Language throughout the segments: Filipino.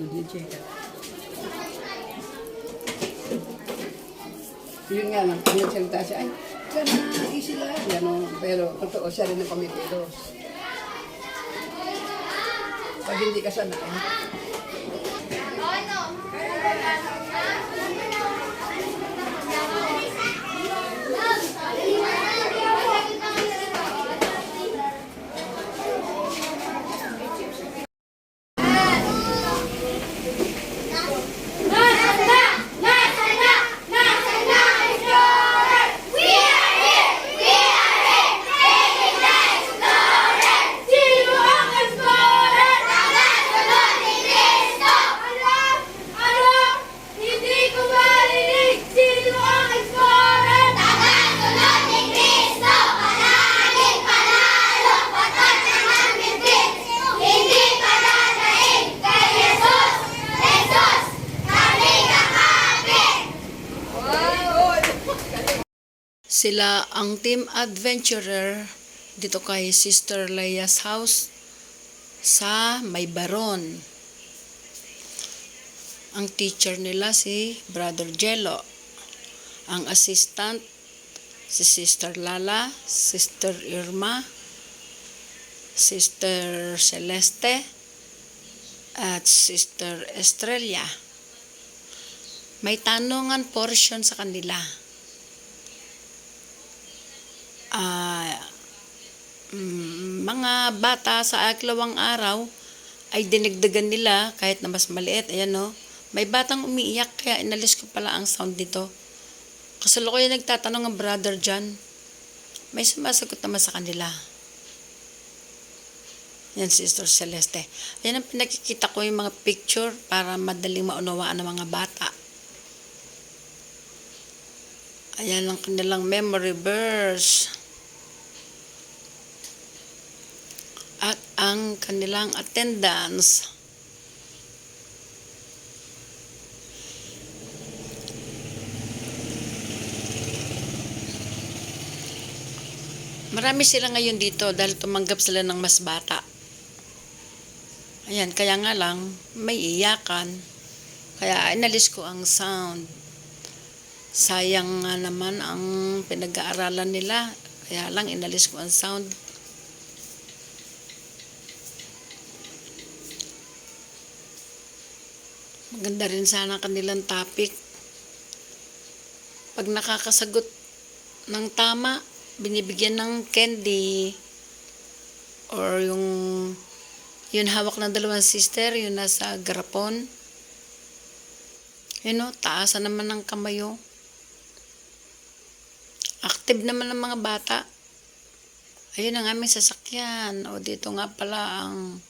nag-check up. Yun nga lang, pag nagsalita siya, ay, sana, easy lang. Gano'n. Pero, totoo, siya rin ang kumikilos. Pag hindi ka sanay, Sila ang team adventurer dito kay Sister Leia's house sa May Baron. Ang teacher nila si Brother Jello. Ang assistant si Sister Lala, Sister Irma, Sister Celeste, at Sister Estrella. May tanungan portion sa kanila. Mm, mga bata sa aklawang araw ay dinagdagan nila kahit na mas maliit. Ayan no. May batang umiiyak kaya inalis ko pala ang sound dito. Kasalukuyan nagtatanong ang brother John. May sumasagot naman sa kanila. Yan, Sister Celeste. Ayan ang pinakikita ko yung mga picture para madaling maunawaan ng mga bata. Ayan ang kanilang memory verse. At ang kanilang attendance. Marami sila ngayon dito dahil tumanggap sila ng mas bata. Ayan, kaya nga lang, may iyakan. Kaya inalis ko ang sound. Sayang nga naman ang pinag-aaralan nila. Kaya lang inalis ko ang sound. Maganda rin sana ang kanilang topic. Pag nakakasagot ng tama, binibigyan ng candy or yung yun hawak ng dalawang sister, yun nasa garapon. Yun o, taasan naman ng kamayo. Active naman ang mga bata. Ayun ang aming sasakyan. O dito nga pala ang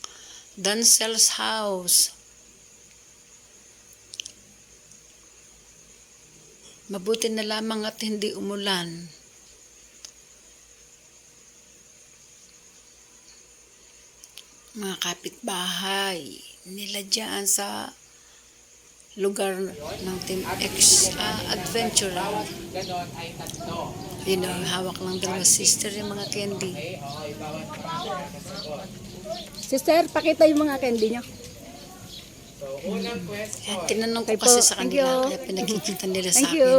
Dancel's house. Mabuti na lamang at hindi umulan. Mga kapitbahay nila dyan sa lugar ng Team X ah, Adventure. Yun ang hawak ng dalawa sister yung mga candy. Sister, pakita yung mga candy nyo. So, unang question. Tinanong ko kasi sa Thank kanila, you. kaya pinakikita nila sa Thank akin. you.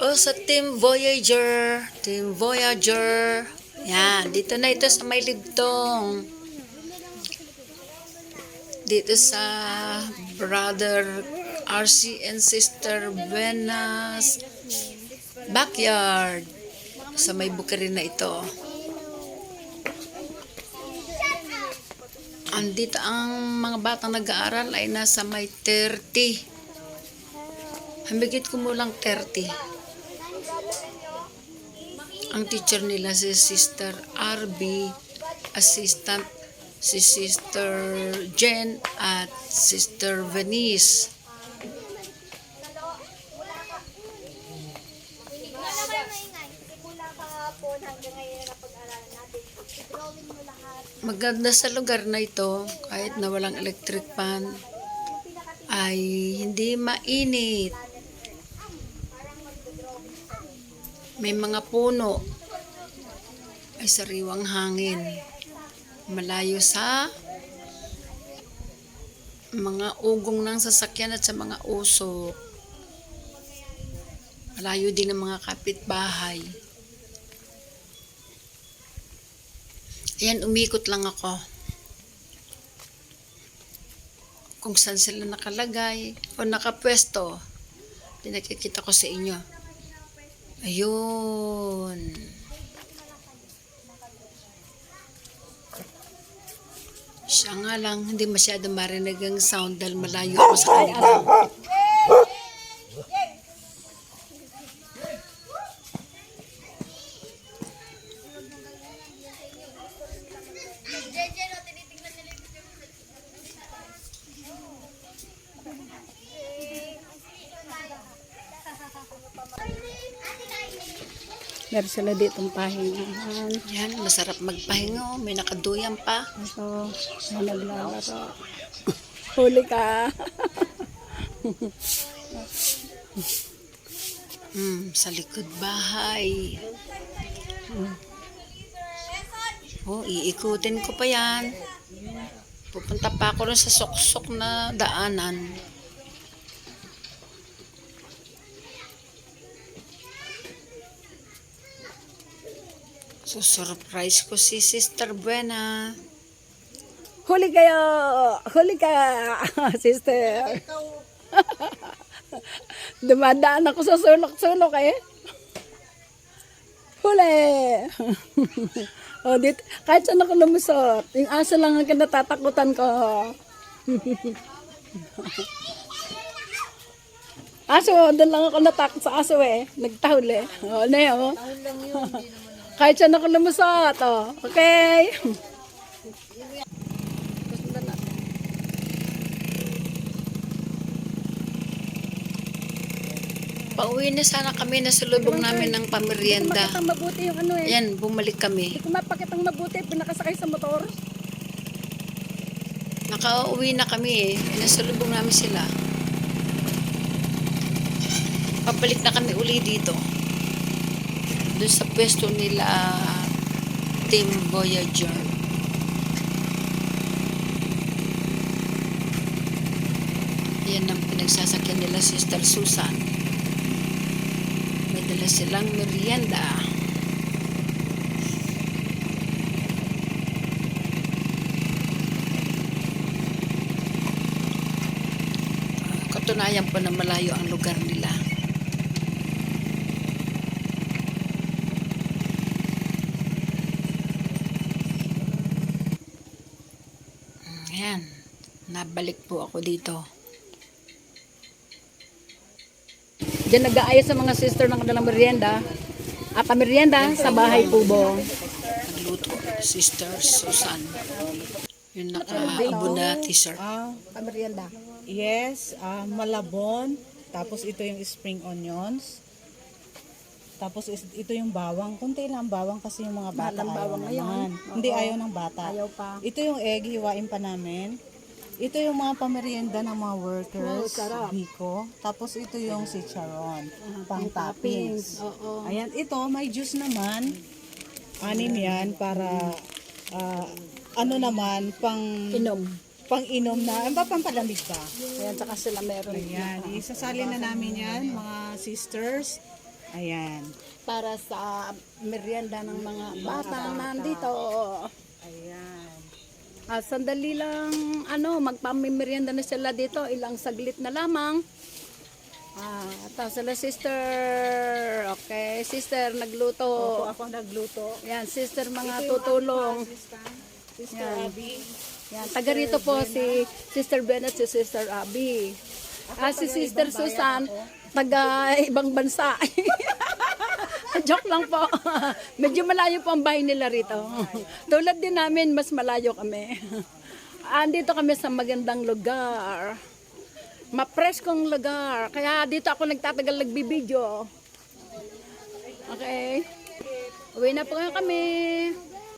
O sa Team Voyager, Team Voyager. Yan, dito na ito sa may libtong. Dito sa Brother RC and Sister Venas backyard. Sa may bukirin na ito. Andito ang mga batang nag-aaral ay nasa may 30. Hamigit kumulang 30. Ang teacher nila si Sister RB, assistant si Sister Jen at Sister Venice. Maganda sa lugar na ito, kahit na walang electric fan, ay hindi mainit. May mga puno. ay sariwang hangin. Malayo sa mga ugong ng sasakyan at sa mga usok. Malayo din ang mga kapitbahay. Ayan, umikot lang ako. Kung saan sila nakalagay o nakapwesto, pinakikita ko sa inyo. Ayun. Siya nga lang, hindi masyado marinig ang sound dahil malayo ako sa kanila. Jeje, no, tinitingnan nila yung video mo. Meron sila ditong pahingahan. Yan, masarap magpahinga. oh. May nakaduyan pa. Ito, may naglalaro. Huli ka. Hmm, sa likod bahay. Oh, iikutin ko pa yan. Pupunta pa ako rin sa soksok na daanan. So, surprise ko si Sister Buena. Huli kayo! Huli ka! Sister! Dumadaan ako sa sulok-sulok eh. Huli! oh, dit, kahit saan ako lumusot, yung aso lang ang kinatatakutan ko. aso, doon lang ako natakot sa aso eh. Nagtahol eh. Oh, ano yun? Oh. Kahit saan ako lumusot. Oh. Okay? Pauwi na sana kami na sulubong namin ng pamerienda. Makitang mabuti yung ano eh. Yan, bumalik kami. Hindi ko mapakitang mabuti, pinakasakay sa motor. Nakauwi na kami eh. Nasalubong namin sila. Pabalik na kami uli dito. Doon sa pwesto nila Team Voyager. Yan ang pinagsasakyan nila Sister Susan. May dala silang merienda. Katunayan po na malayo ang lugar nila. Ayan. Nabalik po ako dito. Diyan nag-aayos sa mga sister ng kanilang merienda. At ang merienda sa bahay kubo. Nagluto. Sister Susan. Yung naka-abo na t-shirt. Ah, Ang merienda. yes, ah, malabon. Tapos ito yung spring onions. Tapos is- ito yung bawang. Kunti lang bawang kasi yung mga bata Mahal ang ayaw bawang ngayon. naman. Hindi ayaw ng bata. Ayaw pa. Ito yung egg, hiwain pa namin. Ito yung mga pamerienda ng mga workers. Sarap. Biko. Tapos ito yung chicharon. pang toppings. Oo. Ayan, ito may juice naman. Anim yan para ah, ano naman, pang Inom. pang inom na, ano ba pang palamig ba? Ayan, saka sila meron. Ayan, isasali na namin yan, mga sisters. Ayan. Para sa merienda ng mga bata na nandito. Ayan. At sandali lang, ano, magpamimerienda na sila dito. Ilang saglit na lamang. Ah, tapos sila sister. Okay, sister nagluto. Opo, ako nagluto. Yan, sister mga tutulong. Sister Yan. Abby. Yan, taga rito po si Sister Ben at si Sister Abby. Ah, si Sister Susan, taga ibang bansa. Joke lang po. Medyo malayo po ang bahay nila rito. Tulad din namin, mas malayo kami. Andito kami sa magandang lugar. Mapreskong lugar. Kaya dito ako nagtatagal nagbibideo. Okay. Uwi na po kami.